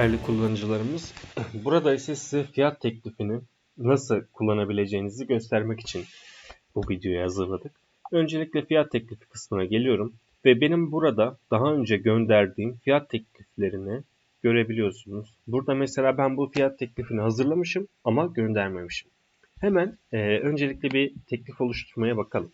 Değerli kullanıcılarımız, burada ise size fiyat teklifini nasıl kullanabileceğinizi göstermek için bu videoyu hazırladık. Öncelikle fiyat teklifi kısmına geliyorum ve benim burada daha önce gönderdiğim fiyat tekliflerini görebiliyorsunuz. Burada mesela ben bu fiyat teklifini hazırlamışım ama göndermemişim. Hemen e, öncelikle bir teklif oluşturmaya bakalım.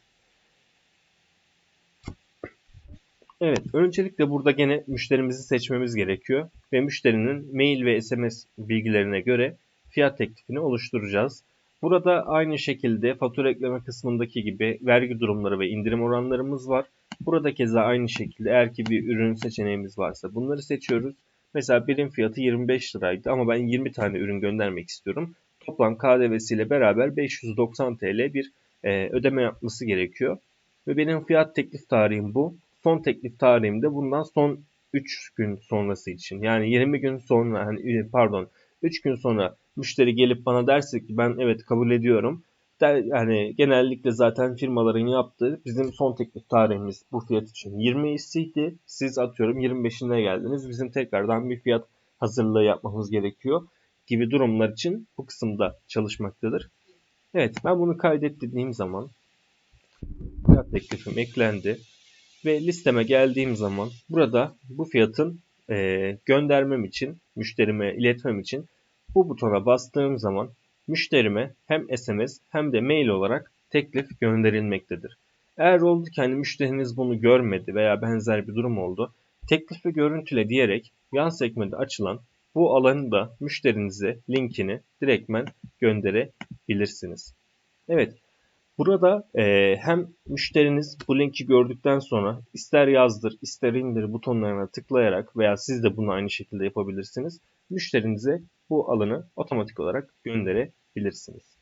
Evet, öncelikle burada gene müşterimizi seçmemiz gerekiyor ve müşterinin mail ve SMS bilgilerine göre fiyat teklifini oluşturacağız. Burada aynı şekilde fatura ekleme kısmındaki gibi vergi durumları ve indirim oranlarımız var. Burada keza aynı şekilde eğer ki bir ürün seçeneğimiz varsa bunları seçiyoruz. Mesela birim fiyatı 25 liraydı ama ben 20 tane ürün göndermek istiyorum. Toplam KDV'siyle beraber 590 TL bir e, ödeme yapması gerekiyor. Ve benim fiyat teklif tarihim bu son teklif tarihimde bundan son 3 gün sonrası için. Yani 20 gün sonra hani pardon 3 gün sonra müşteri gelip bana derse ki ben evet kabul ediyorum. Der, yani genellikle zaten firmaların yaptığı bizim son teklif tarihimiz bu fiyat için 20'siydi. Siz atıyorum 25'ine geldiniz. Bizim tekrardan bir fiyat hazırlığı yapmamız gerekiyor gibi durumlar için bu kısımda çalışmaktadır. Evet ben bunu kaydet dediğim zaman fiyat teklifim eklendi ve listeme geldiğim zaman burada bu fiyatın e, göndermem için, müşterime iletmem için bu butona bastığım zaman müşterime hem SMS hem de mail olarak teklif gönderilmektedir. Eğer oldu ki hani müşteriniz bunu görmedi veya benzer bir durum oldu, teklifi görüntüle diyerek yan sekmede açılan bu alanı da müşterinize linkini direktmen gönderebilirsiniz. Evet, Burada e, hem müşteriniz bu linki gördükten sonra ister yazdır ister indir butonlarına tıklayarak veya siz de bunu aynı şekilde yapabilirsiniz. Müşterinize bu alanı otomatik olarak gönderebilirsiniz.